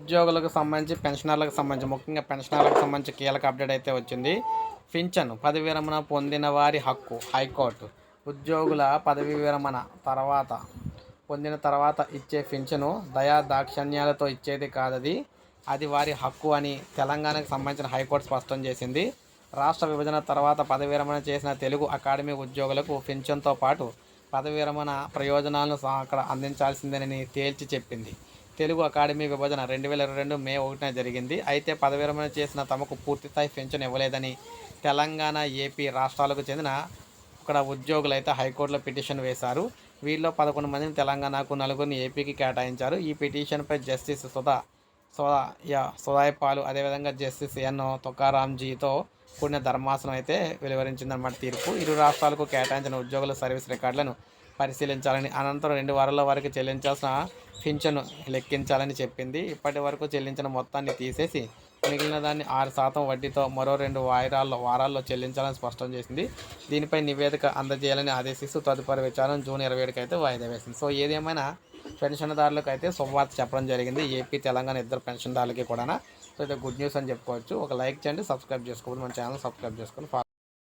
ఉద్యోగులకు సంబంధించి పెన్షనర్లకు సంబంధించి ముఖ్యంగా పెన్షనర్లకు సంబంధించి కీలక అప్డేట్ అయితే వచ్చింది. పింఛను పదవి విరమణ పొందిన వారి హక్కు హైకోర్టు. ఉద్యోగుల పదవి విరమణ తర్వాత పొందిన తర్వాత ఇచ్చే పింఛను దయా దాక్షణ్యాలతో ఇచ్చేది కాదది. అది వారి హక్కు అని తెలంగాణకు సంబంధించిన హైకోర్టు స్పష్టం చేసింది. రాష్ట్ర విభజన తర్వాత పదవి విరమణ చేసిన తెలుగు అకాడమీ ఉద్యోగులకు పింఛన్తో పాటు పదవి విరమణ ప్రయోజనాలను అక్కడ అందించాల్సిందేనని తేల్చి చెప్పింది. తెలుగు అకాడమీ విభజన రెండు వేల ఇరవై రెండు మే ఒకటిన జరిగింది. అయితే పదవి విరమణ చేసిన తమకు పూర్తిస్థాయి పెన్షన్ ఇవ్వలేదని తెలంగాణ ఏపీ రాష్ట్రాలకు చెందిన ఇక్కడ ఉద్యోగులు అయితే హైకోర్టులో పిటిషన్ వేశారు. వీరిలో పదకొండు మందిని తెలంగాణకు నలుగురిని ఏపీకి కేటాయించారు. ఈ పిటిషన్పై జస్టిస్ సుధా సుధా యా సుధాయపాలు అదేవిధంగా జస్టిస్ ఎన్ తుకారాంజీతో కూడిన ధర్మాసనం అయితే వెలువరించిందన్నమాట తీర్పు. ఇరు రాష్ట్రాలకు కేటాయించిన ఉద్యోగుల సర్వీస్ రికార్డులను పరిశీలించాలని అనంతరం రెండు వారాల వరకు చెల్లించాల్సిన పింఛను లెక్కించాలని చెప్పింది. ఇప్పటి వరకు చెల్లించిన మొత్తాన్ని తీసేసి మిగిలిన దాన్ని ఆరు శాతం వడ్డీతో మరో రెండు వాయిదాల్లో వారాల్లో చెల్లించాలని స్పష్టం చేసింది. దీనిపై నివేదిక అందజేయాలని ఆదేశిస్తూ తదుపరి విచారణ జూన్ ఇరవై ఏడుకి అయితే వాయిదా వేసింది. సో ఏదేమైనా పెన్షన్దారులకు అయితే శుభవార్త చెప్పడం జరిగింది. ఏపీ తెలంగాణ ఇద్దరు పెన్షన్దారులకి కూడా సో ఇది గుడ్ న్యూస్ అని చెప్పుకోవచ్చు. ఒక లైక్ చేయండి సబ్స్క్రైబ్ చేసుకోవాలి మన ఛానల్ సబ్స్క్రైబ్ చేసుకొని